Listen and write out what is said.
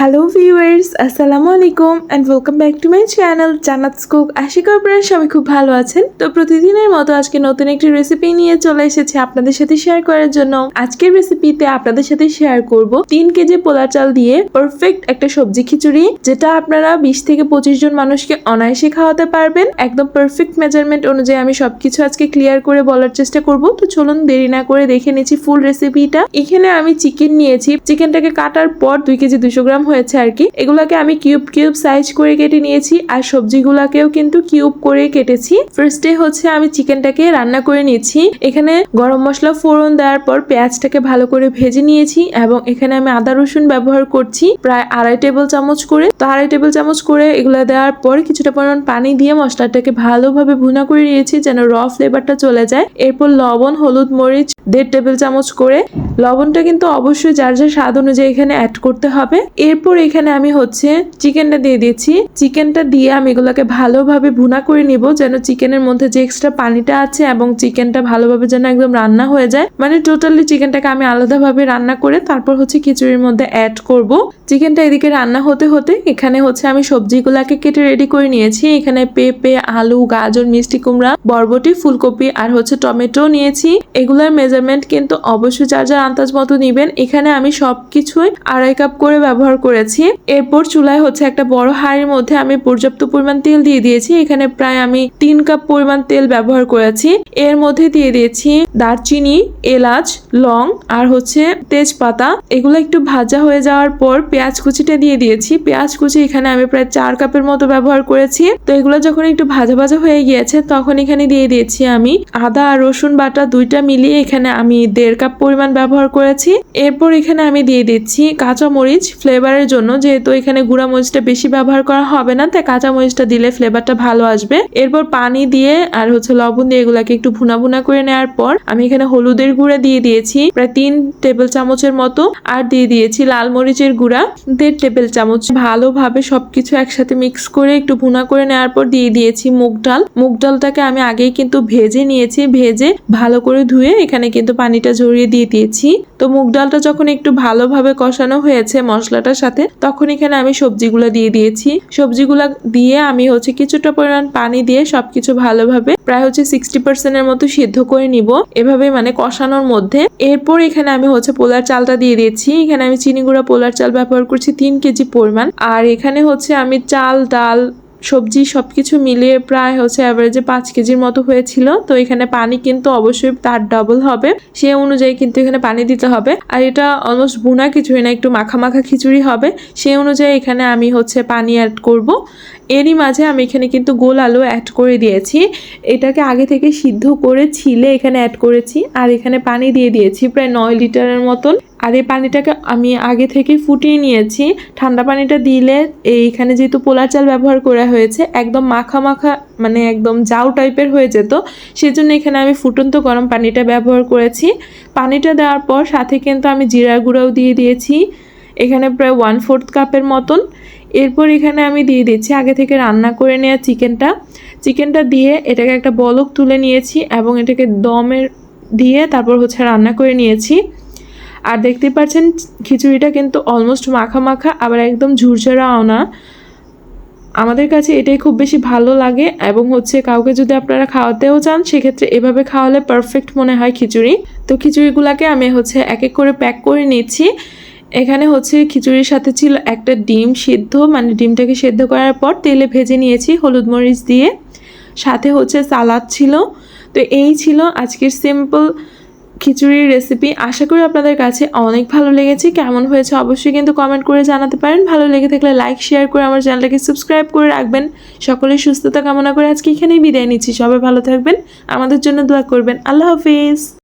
Hello viewers আসসালামু আলাইকুম and welcome back to my channel Jannat cook আশা আপনারা সবাই খুব ভালো আছেন। তো প্রতিদিনের মতো আজকে নতুন একটি রেসিপি নিয়ে চলে এসেছি আপনাদের সাথে শেয়ার করার জন্য। আজকের রেসিপিতে আপনাদের সাথে শেয়ার করব তিন কেজি পোলা চাল দিয়ে পারফেক্ট একটা সবজি খিচুড়ি, যেটা আপনারা বিশ থেকে পঁচিশ জন মানুষকে অনায়াসে খাওয়াতে পারবেন। একদম পারফেক্ট মেজারমেন্ট অনুযায়ী আমি সবকিছু আজকে ক্লিয়ার করে বলার চেষ্টা করব। তো চলুন দেরি না করে দেখে নিচ্ছি ফুল রেসিপিটা এখানে আমি চিকেন নিয়েছি। চিকেনটাকে কাটার পর দুই কেজি দুশো গ্রাম হয়েছে আর কি। এগুলাকে আমি কিউব কিউব সাইজ করে কেটে নিয়েছি আর সবজিগুলাকেও কিন্তু কিউব করে কেটেছি। ফার্স্টে হচ্ছে আমি চিকেনটাকে রান্না করে নিয়েছি। এখানে গরম মশলা ফোড়ন দেওয়ার পর পেঁয়াজটাকে ভালো করে ভেজে নিয়েছি এবং এখানে আমি আদা রসুন ব্যবহার করছি প্রায় আড়াই টেবিল চামচ করে। তো আড়াই টেবিল চামচ করে এগুলো দেওয়ার পর কিছুটা পরিমাণ পানি দিয়ে মশলাটাকে ভালোভাবে ভুনা করে নিয়েছি যেন র ফ্লেভারটা চলে যায়। এরপর লবণ, হলুদ, মরিচ দেড় টেবিল চামচ করে। লবণটা কিন্তু অবশ্যই যার যার স্বাদ অনুযায়ী এখানে অ্যাড করতে হবে। এরপর এখানে আমি হচ্ছে চিকেনটা দিয়ে দিয়েছি চিকেনটা দিয়ে আমি এগুলোকে ভালোভাবে ভুনা করে নিব যেন চিকেনের মধ্যে যে এক্সট্রা পানিটা আছে এবং চিকেনটা ভালোভাবে যেন একদম রান্না হয়ে যায়। মানে টোটালি চিকেনটাকে আমি আলাদাভাবে রান্না করে তারপর হচ্ছে খিচুড়ির মধ্যে অ্যাড করব। চিকেনটা এদিকে রান্না হতে হতে এখানে হচ্ছে আমি সবজিগুলাকে কেটে রেডি করে নিয়েছি। এখানে পেঁপে, আলু, গাজর, মিষ্টি কুমড়া, বরবটি, ফুলকপি আর হচ্ছে টমেটো নিয়েছি। এগুলোর মেজারমেন্ট কিন্তু অবশ্যই যার যার আন্দাজ মতো নিবেন। এখানে আমি সবকিছুই আড়াই কাপ করে ব্যবহার করেছি। এরপর চুলায় হচ্ছে একটা বড় হাঁড়ির মধ্যে আমি পর্যাপ্ত পরিমাণ তেল দিয়ে দিয়েছি। এখানে প্রায় আমি তিন কাপ পরিমাণ তেল ব্যবহার করেছি। এর মধ্যে দিয়ে দিয়েছি দারচিনি, এলাচ, লং আর হচ্ছে তেজপাতা। এগুলো একটু ভাজা হয়ে যাওয়ার পর পেঁয়াজ কুচিটা দিয়ে দিয়েছি। পেঁয়াজ কুচি এখানে আমি প্রায় চার কাপের মতো ব্যবহার করেছি। তো এগুলো যখন একটু ভাজা ভাজা হয়ে গিয়েছে, তখন এখানে দিয়ে দিয়েছি আমি আদা আর রসুন বাটা দুইটা মিলিয়ে এখানে আমি দেড় কাপ পরিমাণ ব্যবহার করেছি। এরপর এখানে আমি দিয়ে দিচ্ছি কাঁচা মরিচ ফ্লেভারের জন্য, যেহেতু এখানে গুঁড়া মরিচটা বেশি ব্যবহার করা হবে না, তাই কাঁচা মরিচটা দিলে ফ্লেভারটা ভালো আসবে। এরপর পানি দিয়ে আর হচ্ছে লবণ দিয়ে এগুলাকে একটু ভুনা ভুনা করে নেওয়ার পর, আমি এখানে হলুদের গুঁড়া দিয়ে দিয়েছি, প্রায় তিন টেবিল চামচের মতো, আর দিয়ে দিয়েছি লাল মরিচের গুঁড়া, দেড় টেবিল চামচ। ভালোভাবে সবকিছু একসাথে মিক্স করে একটু ভুনা করে নেওয়ার পর দিয়ে দিয়েছি মুগ ডাল। মুগ ডালটাকে আমি আগেই কিন্তু ভেজে নিয়েছি, ভেজে ভালো করে ধুয়ে এখানে কিন্তু পানিটা ঝরিয়ে দিয়ে দিয়েছি। তো মুগ ডালটা যখন একটু ভালোভাবে কষানো হয়েছে মশলাটার সাথে, তখন এখানে আমি সবজিগুলো দিয়ে দিয়েছি। সবজিগুলো দিয়ে আমি হচ্ছে কিছুটা পরিমাণ পানি দিয়ে সবকিছু ভালোভাবে প্রায় হচ্ছে সিক্সটি পার্সেন্টের মতো সিদ্ধ করে নিব। এভাবে মানে কষানোর মধ্যে। এরপর এখানে আমি হচ্ছে পোলার চালটা দিয়ে দিয়েছি। এখানে আমি চিনি গুঁড়া পোলার চাল ব্যবহার করছি তিন কেজি পরিমাণ। আর এখানে হচ্ছে আমি চাল, ডাল সবজি সব কিছু মিলিয়ে প্রায় হচ্ছে অ্যাভারেজে পাঁচ কেজির মতো হয়েছিল। তো এখানে পানি কিন্তু অবশ্যই তার ডবল হবে। সে অনুযায়ী কিন্তু এখানে পানি দিতে হবে। আর এটা অলমোস্ট বুনা কিছুই না, একটু মাখা মাখা খিচুড়ি হবে। সে অনুযায়ী এখানে আমি হচ্ছে পানি অ্যাড করব। এরই মাঝে আমি এখানে কিন্তু গোল আলু অ্যাড করে দিয়েছি। এটাকে আগে থেকে সিদ্ধ করে ছিলে এখানে অ্যাড করেছি আর এখানে পানি দিয়ে দিয়েছি প্রায় নয় লিটারের মতন। আর এই পানিটাকে আমি আগে থেকে ফুটিয়ে নিয়েছি। ঠান্ডা পানিটা দিলে এইখানে যেহেতু পোলার চাল ব্যবহার করা হয়েছে, একদম মাখা মাখা মানে একদম জাউ টাইপের হয়ে যেত। সেজন্য এখানে আমি ফুটন্ত গরম পানিটা ব্যবহার করেছি। পানিটা দেওয়ার পর সাথে কিন্তু আমি জিরা গুঁড়াও দিয়ে দিয়েছি। এখানে প্রায় ওয়ান ফোর্থ কাপের মতন। এরপর এখানে আমি দিয়ে দিচ্ছি আগে থেকে রান্না করে নেওয়া চিকেনটা। চিকেনটা দিয়ে এটাকে একটা বলক তুলে নিয়েছি এবং এটাকে দমের দিয়ে তারপর হচ্ছে রান্না করে নিয়েছি। আর দেখতে পাচ্ছেন খিচুড়িটা কিন্তু অলমোস্ট মাখা মাখা আবার একদম ঝুরঝারাও না। আমাদের কাছে এটাই খুব বেশি ভালো লাগে এবং হচ্ছে কাউকে যদি আপনারা খাওয়াতেও চান, সেক্ষেত্রে এভাবে খাওয়ালে পারফেক্ট মনে হয় খিচুড়ি। তো খিচুড়িগুলোকে আমি হচ্ছে এক এক করে প্যাক করে নিচ্ছি। এখানে হচ্ছে খিচুড়ির সাথে ছিল একটা ডিম সিদ্ধ মানে ডিমটাকে সেদ্ধ করার পর তেলে ভেজে নিয়েছি হলুদ মরিচ দিয়ে। সাথে হচ্ছে সালাদ ছিল। তো এই ছিল আজকের সিম্পল খিচুড়ির রেসিপি আশা করি আপনাদের কাছে অনেক ভালো লেগেছে। কেমন হয়েছে অবশ্যই কিন্তু কমেন্ট করে জানাতে পারেন। ভালো লেগে থাকলে লাইক শেয়ার করে আমার চ্যানেলটাকে সাবস্ক্রাইব করে রাখবেন। সকলের সুস্থতা কামনা করে আজকে এখানেই বিদায় নিচ্ছি। সবাই ভালো থাকবেন। আমাদের জন্য দোয়া করবেন। আল্লাহ হাফিজ।